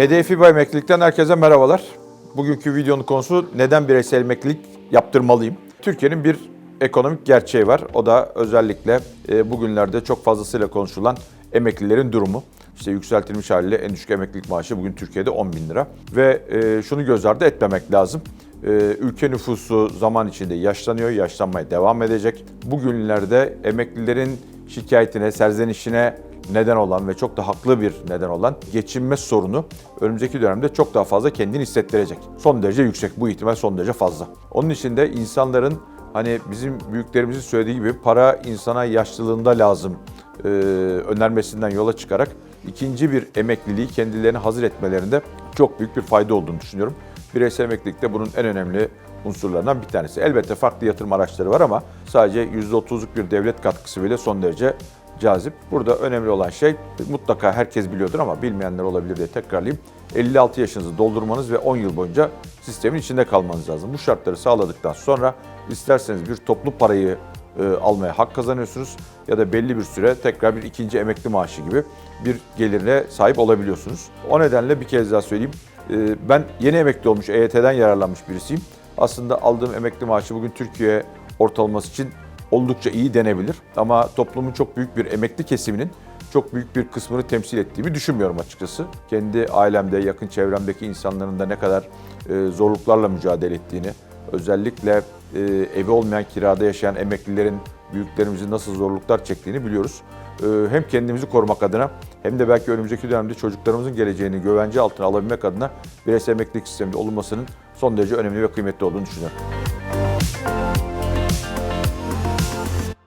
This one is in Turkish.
HDFİBA emeklilikten herkese merhabalar. Bugünkü videonun konusu neden bireysel emeklilik yaptırmalıyım? Türkiye'nin bir ekonomik gerçeği var. O da özellikle e, bugünlerde çok fazlasıyla konuşulan emeklilerin durumu. İşte yükseltilmiş haliyle en düşük emeklilik maaşı bugün Türkiye'de 10 bin lira. Ve e, şunu göz ardı etmemek lazım. E, ülke nüfusu zaman içinde yaşlanıyor, yaşlanmaya devam edecek. Bugünlerde emeklilerin şikayetine, serzenişine neden olan ve çok da haklı bir neden olan geçinme sorunu önümüzdeki dönemde çok daha fazla kendini hissettirecek. Son derece yüksek, bu ihtimal son derece fazla. Onun için de insanların hani bizim büyüklerimizin söylediği gibi para insana yaşlılığında lazım e, önermesinden yola çıkarak ikinci bir emekliliği kendilerine hazır etmelerinde çok büyük bir fayda olduğunu düşünüyorum. Bireysel emeklilik de bunun en önemli unsurlarından bir tanesi. Elbette farklı yatırım araçları var ama sadece %30'luk bir devlet katkısı bile son derece cazip. Burada önemli olan şey mutlaka herkes biliyordur ama bilmeyenler olabilir diye tekrarlayayım. 56 yaşınızı doldurmanız ve 10 yıl boyunca sistemin içinde kalmanız lazım. Bu şartları sağladıktan sonra isterseniz bir toplu parayı e, almaya hak kazanıyorsunuz ya da belli bir süre tekrar bir ikinci emekli maaşı gibi bir gelirine sahip olabiliyorsunuz. O nedenle bir kez daha söyleyeyim. E, ben yeni emekli olmuş EYT'den yararlanmış birisiyim. Aslında aldığım emekli maaşı bugün Türkiye ortalaması için oldukça iyi denebilir. Ama toplumun çok büyük bir emekli kesiminin çok büyük bir kısmını temsil ettiğimi düşünmüyorum açıkçası. Kendi ailemde, yakın çevremdeki insanların da ne kadar e, zorluklarla mücadele ettiğini, özellikle e, evi olmayan kirada yaşayan emeklilerin büyüklerimizin nasıl zorluklar çektiğini biliyoruz. E, hem kendimizi korumak adına hem de belki önümüzdeki dönemde çocuklarımızın geleceğini güvence altına alabilmek adına bireysel emeklilik sisteminde olunmasının son derece önemli ve kıymetli olduğunu düşünüyorum.